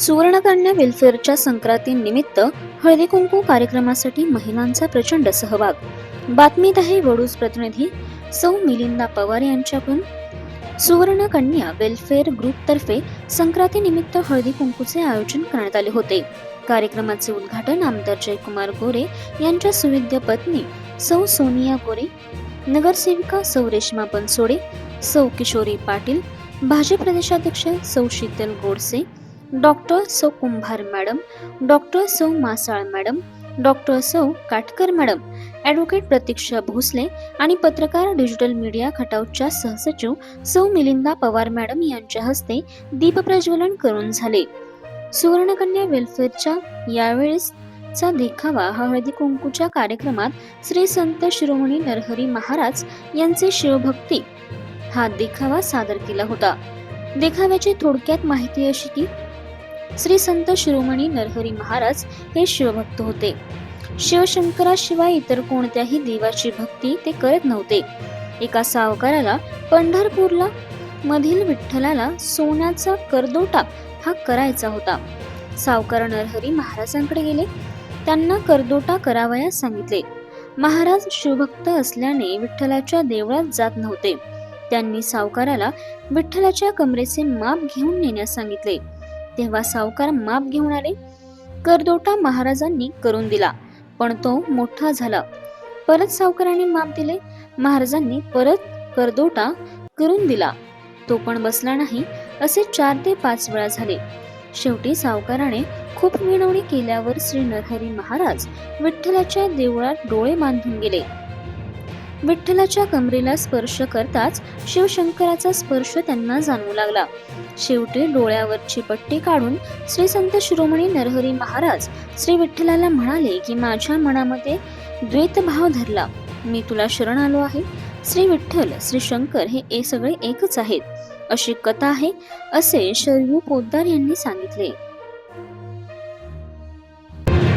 सुवर्णकन्या वेलफेअरच्या संक्रांतीनिमित्त हळदी कुंकू कार्यक्रमासाठी महिलांचा प्रचंड सहभाग. बातमीत आहे वडूज प्रतिनिधी सौ मिलिंदा पवार यांच्याकडून. सुवर्णकन्या वेलफेअर ग्रुपतर्फे संक्रांतीनिमित्त हळदी कुंकूचे आयोजन करण्यात आले होते. कार्यक्रमाचे उद्घाटन आमदार जयकुमार गोरे यांच्या सुविद्य पत्नी सौ सोनिया गोरे नगरसेविका सौ रेश्मा बनसोडे सौ किशोरी पाटील भाजप प्रदेशाध्यक्ष सौ शीतल गोडसे डॉक्टर सौ कुंभार मॅडम डॉक्टर सौ मासाळ मॅडम डॉक्टर सौ काटकर मॅडम ॲडव्होकेट प्रतीक्षा भोसले आणि पत्रकार डिजिटल मीडिया खटावच्या सहसचिव सौ मिलिंदा पवार मॅडम यांच्या हस्ते दीपप्रज्वलन करून झाले. सुवर्णकन्या वेलफेअरच्या यावेळेसचा देखावा हा हळदी कुंकूच्या कार्यक्रमात श्री संत शिरोमणी नरहरी महाराज यांचे शिवभक्ती हा देखावा सादर केला होता. देखाव्याची थोडक्यात माहिती अशी की श्री संत शिरोमणी नरहरी महाराज हे शिवभक्त होते. शिवशंकराशिवाय इतर कोणत्याही देवाची भक्ती ते करत नव्हते. एका सावकाराला पंढरपूरला मधील विठ्ठलाला सोन्याचा करदोटा हा करायचा होता. सावकार नरहरी महाराजांकडे गेले. त्यांना करदोटा करावयास सांगितले. महाराज शिवभक्त असल्याने विठ्ठलाच्या देवळात जात नव्हते. त्यांनी सावकाराला विठ्ठलाच्या कमरेचे माप घेऊन नेण्यास सांगितले. तेव्हा सावकार माप घेऊन आले. करदोटा महाराजांनी करून दिला पण तो मोठा झाला. परत सावकाराने माप दिले. महाराजांनी परत करदोटा करून दिला. तो पण बसला नाही असे चार ते पाच वेळा झाले. शेवटी सावकाराने खूप विनवणी केल्यावर श्री नरहरी महाराज विठ्ठलाच्या देवळात डोळे बांधून गेले. विठ्ठलाच्या कमरेला स्पर्श करताच शिवशंकराचा स्पर्श त्यांना जाणवू लागला. शेवटी डोळ्यावरची पट्टी काढून श्री संत शिरोमणी नरहरी महाराज श्री विठ्ठलाला म्हणाले की माझ्या मनामध्ये द्वैतभाव धरला. मी तुला शरण आलो आहे. श्री विठ्ठल श्री शंकर हे ए सगळे एकच आहेत. अशी कथा आहे असे शरयू पोद्दार यांनी सांगितले.